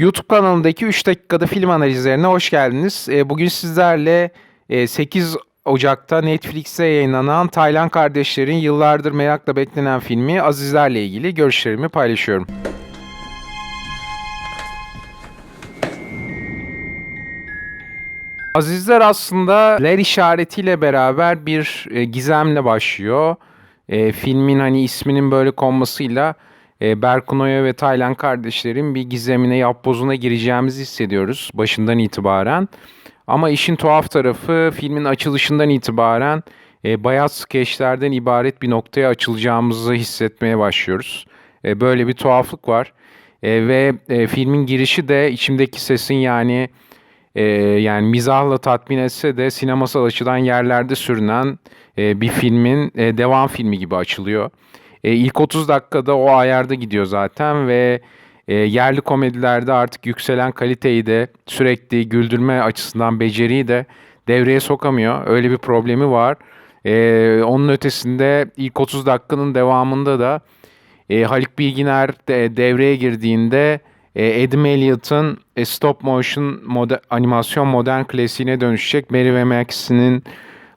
YouTube kanalındaki 3 dakikada film analizlerine hoş geldiniz. E, Bugün sizlerle e, 8 Ocak'ta Netflix'te yayınlanan Taylan kardeşlerin yıllardır merakla beklenen filmi Azizler'le ilgili görüşlerimi paylaşıyorum. Azizler aslında ler işaretiyle beraber bir e, gizemle başlıyor. E, filmin hani isminin böyle konmasıyla e, Berkun Oya ve Taylan kardeşlerin bir gizemine, yapbozuna gireceğimizi hissediyoruz başından itibaren. Ama işin tuhaf tarafı filmin açılışından itibaren e, bayat skeçlerden ibaret bir noktaya açılacağımızı hissetmeye başlıyoruz. E, böyle bir tuhaflık var. E, ve e, filmin girişi de içimdeki sesin yani e, yani mizahla tatmin etse de sinemasal açıdan yerlerde sürünen e, bir filmin e, devam filmi gibi açılıyor. E, ilk 30 dakikada o ayarda gidiyor zaten ve e, yerli komedilerde artık yükselen kaliteyi de sürekli güldürme açısından beceriyi de devreye sokamıyor. Öyle bir problemi var. E, onun ötesinde ilk 30 dakikanın devamında da e, Haluk Bilginer de devreye girdiğinde e, Edim Elliott'ın e, stop motion moder- animasyon modern klasiğine dönüşecek Mary ve Max'inin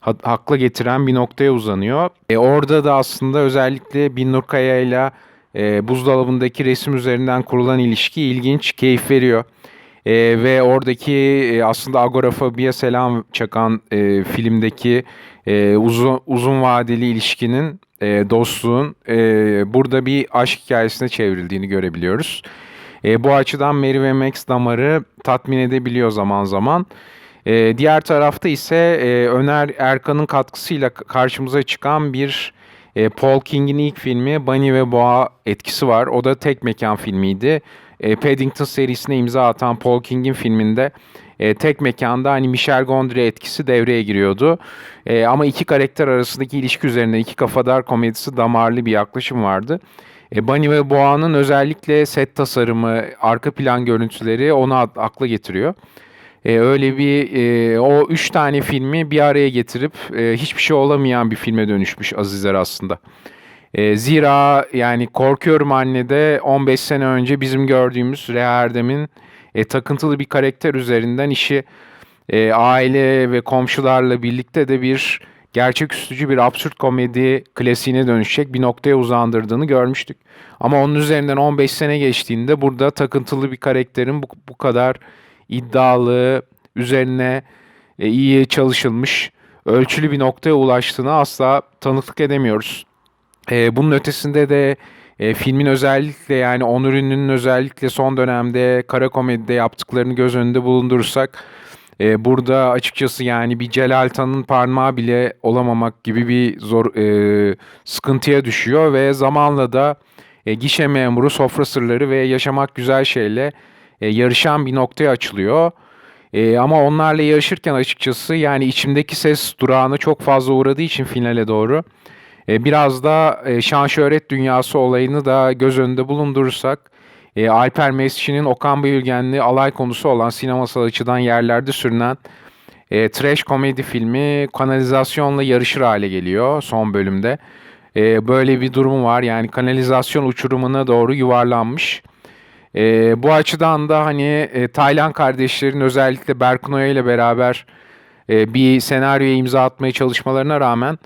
ha- haklı getiren bir noktaya uzanıyor. E, orada da aslında özellikle Binnur Kaya ile e, buzdolabındaki resim üzerinden kurulan ilişki ilginç, keyif veriyor. E, ve oradaki e, aslında agorafobiye selam çakan e, filmdeki e, uzun uzun vadeli ilişkinin, e, dostluğun e, burada bir aşk hikayesine çevrildiğini görebiliyoruz. E, bu açıdan Mary ve Max damarı tatmin edebiliyor zaman zaman. E, diğer tarafta ise e, Öner Erkan'ın katkısıyla karşımıza çıkan bir e, Paul King'in ilk filmi Bunny ve Boğa etkisi var. O da tek mekan filmiydi. E, Paddington serisine imza atan Paul King'in filminde e, tek mekanda hani Michel Gondry etkisi devreye giriyordu. E, ama iki karakter arasındaki ilişki üzerine iki kafadar komedisi damarlı bir yaklaşım vardı. E, Bunny ve Boğa'nın özellikle set tasarımı, arka plan görüntüleri onu ak- akla getiriyor. E, öyle bir e, o üç tane filmi bir araya getirip e, hiçbir şey olamayan bir filme dönüşmüş Azizler aslında. E, zira yani Korkuyorum Anne'de 15 sene önce bizim gördüğümüz Reha Erdem'in e, takıntılı bir karakter üzerinden işi e, aile ve komşularla birlikte de bir gerçeküstücü bir absürt komedi klasiğine dönüşecek bir noktaya uzandırdığını görmüştük. Ama onun üzerinden 15 sene geçtiğinde burada takıntılı bir karakterin bu, bu kadar iddialı, üzerine e, iyi çalışılmış, ölçülü bir noktaya ulaştığını asla tanıklık edemiyoruz. E, bunun ötesinde de e, filmin özellikle yani Onur Ünlü'nün özellikle son dönemde kara komedide yaptıklarını göz önünde bulundurursak burada açıkçası yani bir Celal Tan'ın parmağı bile olamamak gibi bir zor e, sıkıntıya düşüyor ve zamanla da e, gişe memuru, sofra sırları ve yaşamak güzel şeyle e, yarışan bir noktaya açılıyor. E, ama onlarla yarışırken açıkçası yani içimdeki ses durağına çok fazla uğradığı için finale doğru e, biraz da e, şan şöhret dünyası olayını da göz önünde bulundurursak e, Alper Mesci'nin Okan Bayülgen'li alay konusu olan sinemasal açıdan yerlerde sürünen e, trash komedi filmi kanalizasyonla yarışır hale geliyor son bölümde. E, böyle bir durumu var yani kanalizasyon uçurumuna doğru yuvarlanmış. E, bu açıdan da hani e, Taylan kardeşlerin özellikle Berkun Oya ile beraber e, bir senaryoya imza atmaya çalışmalarına rağmen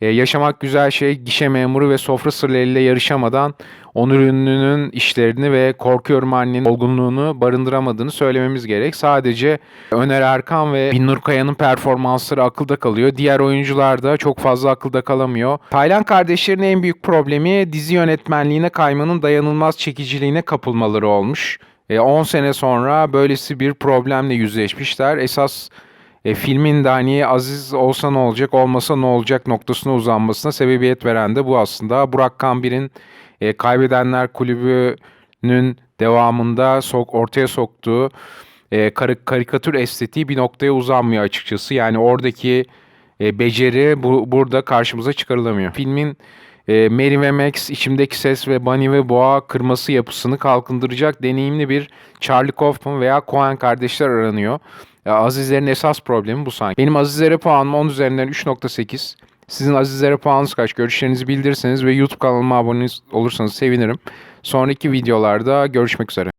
e, yaşamak güzel şey gişe memuru ve sofra sırlarıyla yarışamadan Onur Ünlü'nün işlerini ve Korkuyorum Anne'nin olgunluğunu barındıramadığını söylememiz gerek. Sadece Öner Erkan ve Binnur Kaya'nın performansları akılda kalıyor. Diğer oyuncular da çok fazla akılda kalamıyor. Taylan kardeşlerin en büyük problemi dizi yönetmenliğine kaymanın dayanılmaz çekiciliğine kapılmaları olmuş. E, 10 sene sonra böylesi bir problemle yüzleşmişler. Esas e, filmin de hani Aziz olsa ne olacak, olmasa ne olacak noktasına uzanmasına sebebiyet veren de bu aslında. Burak Kambir'in e, Kaybedenler Kulübü'nün devamında sok, ortaya soktuğu e, kar- karikatür estetiği bir noktaya uzanmıyor açıkçası. Yani oradaki e, beceri bu, burada karşımıza çıkarılamıyor. Filmin e, Mary ve Max, içimdeki ses ve Bunny ve Boğa kırması yapısını kalkındıracak deneyimli bir Charlie Kaufman veya Coen kardeşler aranıyor. Ya, Azizlerin esas problemi bu sanki. Benim Azizlere puanım 10 üzerinden 3.8. Sizin Azizlere puanınız kaç? Görüşlerinizi bildirirseniz ve YouTube kanalıma abone olursanız sevinirim. Sonraki videolarda görüşmek üzere.